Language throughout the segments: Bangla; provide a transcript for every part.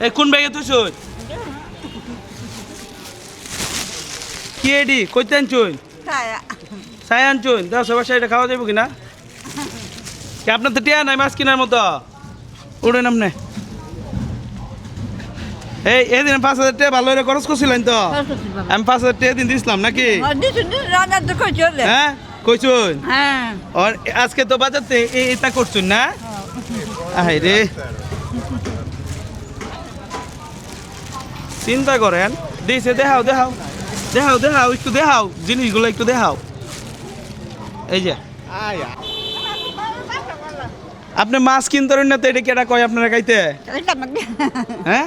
এই কোন ব্যাগে তুই কি এডি? কইতে আনছুন? সাই আনছুন? দশ বাসা এটা খাওয়া যাব কিনা? কি আপনার তো টিয়া নাই মাছ কেনার মতো? উড়ে নামনে এই এদিন পাঁচ হাজার টাকা ভালো খরচ করছিলেন তো? আমি পাঁচ হাজার টাকা দিন দিছিলাম নাকি? হ্যাঁ? কইছুন? হ্যাঁ। আর আজকে তো বাজারতে এ- এটা করছুন না? আহাই চিন্তা করেন। দিছে, দেখাও দেখাও। দেখাও দেখাও, একটু দেখাও, জিনিসগুলো একটু দেখাও। এই যে। আপনি মাছ কিনতে না তো, এটা কেটা কয় আপনারা খাইতে? হ্যাঁ?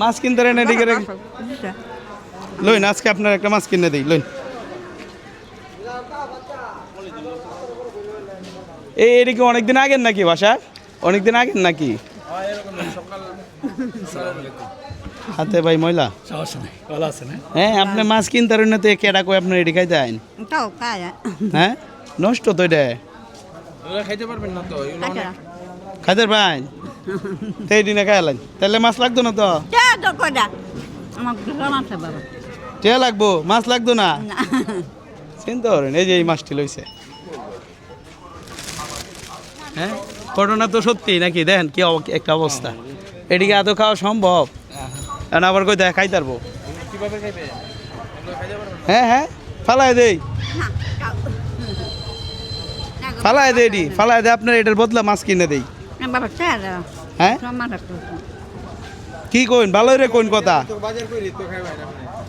মাছ কিনতে পারেন এদিকে লইন, আজকে আপনার একটা মাছ কিনে দিই, লইন। এই এদিকে অনেকদিন আগের নাকি বাসা? অনেকদিন আগের নাকি? হাতে ভাই ময়লা? সমস্যা নেই ভালো আছে না? হ্যাঁ আপনি মাছ কিনতে পারেন না তো কেডা কই আপনার এটি খাইতে আইন। তাও হ্যাঁ? নষ্ট তো এটা। খাইতে পারবেন না তো খাইতে সেই দিনে খাইলেন তাহলে মাছ লাগতো না তো? তো কয়টা আমার দুটো মাছ বাবা। টে লাগবো? মাছ লাগতো না? চিন্তা করেন এই যে এই মাছটি লইছে। হ্যাঁ? ঘটনা তো সত্যি নাকি? দেখেন কি একটা অবস্থা। এদিকে এত খাওয়া সম্ভব? আবার কই দেখ খাই পারব। কীভাবে খাইবে? হ্যাঁ হ্যাঁ ফালাই দেই ফালাই দেই এডি ফালাই দে আপনার এটার বদলা মাছ কিনে দেই। না বাবা চা দাও হ্যাঁ? কি কইন ভালো রে কোন কথা। তো বাজার করি তো খাইবেন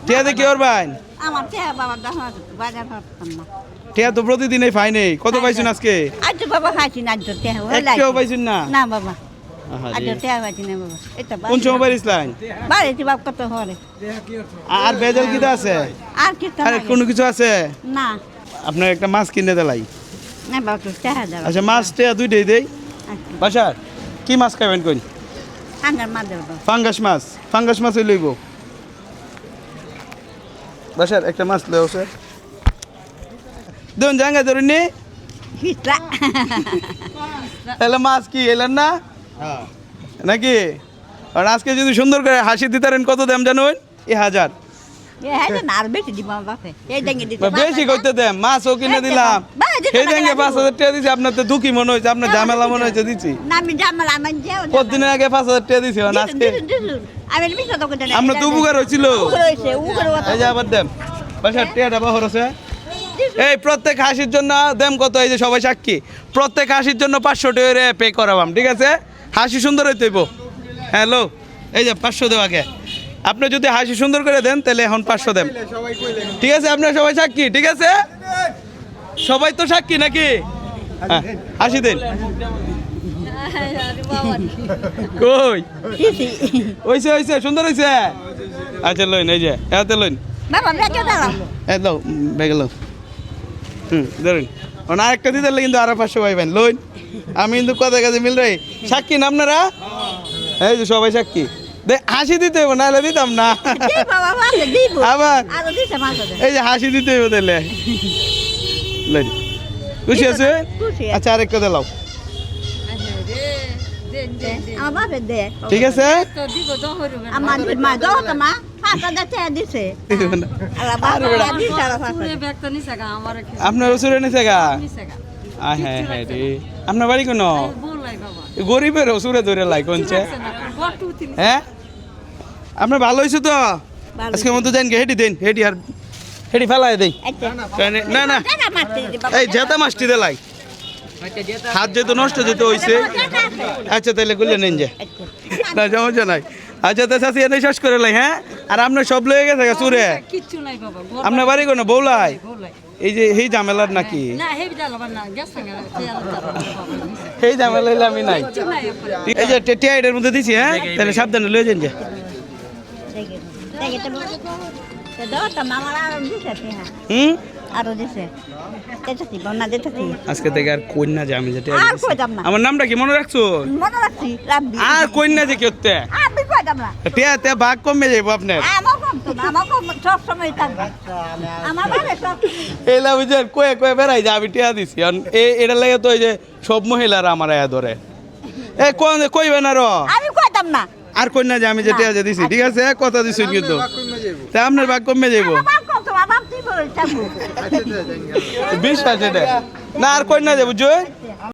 টিয়া দে কি ওর বাইন আমার চা বাবা বাজার করতাম না টিয়া তো প্রতিদিনই পাই নেই। কত পাইছুন আজকে? আজ বাবা খাইছি না আজ একটাও পাইছুন না? না বাবা। কোন সময় বাড়িতে বাপ কত হরে। আর বেজাল কিটা আছে? আর কি কোনো কিছু আছে? না। আপনার একটা মাছ কিনে দিলাই আচ্ছা মাছ টিয়া দুইটাই দেই। বাসার কি মাছ খাবেন বাবা ফাঙ্গাস মাছ ফাঙ্গাস মাছই লইব। বাসার একটা মাছ লেও স্যার দেখুন জাঙ্গা ধরুন তাহলে মাছ কি এলেন না? নাকি? আর আজকে যদি সুন্দর করে হাসি দিতারেন কত দাম জানুন এ হাজার। হ্যাঁ বেশি করতে দেন মাছও কিনে দিলাম। সেই পারে পাঁচ হাজার টাকা দিছি আপনার তো দুঃখী মনে হয়েছে আপনার ঝামেলা মনে হয়েছে কতদিনের আগে পাঁচ হাজার টাকা দিছি আজকে? আমি তো আপনার তো উপকার হয়েছিল। উপরে এই যে আবার দেন। বাসার টিয়াটা বহর আছে। এই প্রত্যেক হাসির জন্য দেম কত এই যে সবাই সাক্ষী। প্রত্যেক হাসির জন্য পাঁচশো টাকা পে করাবাম ঠিক আছে? হাসি সুন্দর হইতে হইব। হ্যালো এই যে পাঁচশো দেওয়া আগে। আপনি যদি হাসি সুন্দর করে দেন তাহলে এখন পাঁচশো দেন। ঠিক আছে আপনার সবাই সাক্ষী ঠিক আছে? সবাই তো সাক্ষী নাকি? হ্যাঁ, হাসি দেন। কই? হইছে হইছে সুন্দর হইছে? আচ্ছা লইন এই যে এতে লইন। বেকে দাও। দাও হুম ধরুন। আরেকটা দিতে কিন্তু আরও পাঁচশো পাইবেন। লোন আমি কিন্তু কথা কাছে মিল রে সাক্ষী না আপনারা? এই যে সবাই সাক্ষী। দে হাসি দিতে হইব নাহলে দিতাম না। আবার? এই যে হাসি দিতে হইব তাহলে। খুশি আছে? আচ্ছা আমার বাপে দে। ঠিক আছে? আপনার ওসুরে নিছে গা। আয় হ্যাঁ হ্যাঁ রে আপনার বাড়ি কোন গরিবের ওসুরে ধরে লাই কোনছে হ্যাঁ আপনার ভালো হয়েছে তো আজকে মতো গে হেডি দেন হেডি আর হেডি ফেলাই দেই আচ্ছা না না এই জেতা মাছটি দেলাই হাত যেহেতু নষ্ট যেতে হয়েছে আচ্ছা তাহলে গুলে নেন যে না সমস্যা নাই আচ্ছা তো চাষি এনে শেষ করে লাই হ্যাঁ আর আপনার সব লয়ে গেছে গা চুরে কিচ্ছু নাই বাবা ঘর আপনার বাড়ি কোনো বৌলাই বলাই এই যে এই ঝামেলার নাকি? এই ঝামেলা আমি নাই। এই যে টেটিয়া এটার মধ্যে দিছি হ্যাঁ? তাহলে সাবধানে লয়ে যান যে। হ্যাঁ। হুম? আজকে থেকে আর কন্যা যে আমি যেটা আর কইতাম না। আমার নামটা কি মনে রাখছো? মনে আর কন্যা যে টিয়া তে ভাগ কমে যাইব আপনার। না, সব সময় থাকবে। আমার বাড়ি সব এলা বুঝেন কয়ে কয়ে বেড়াই যে আমি টিয়া দিছি। এ- এটা লাগে তো ওই যে সব মহিলারা আমার আয়া ধরে। এ কোন কইবে না র আমি কইতাম না। আর কন্যা যে আমি যে টিয়া যে দিছি ঠিক আছে? কথা দিছি কিন্তু। তা আপনার ভাগ কমে যাইব? বাপ কত বাপ তুই বলে থাকব। বিশ আছে এটা না আর কন্যা যাব বুঝছ?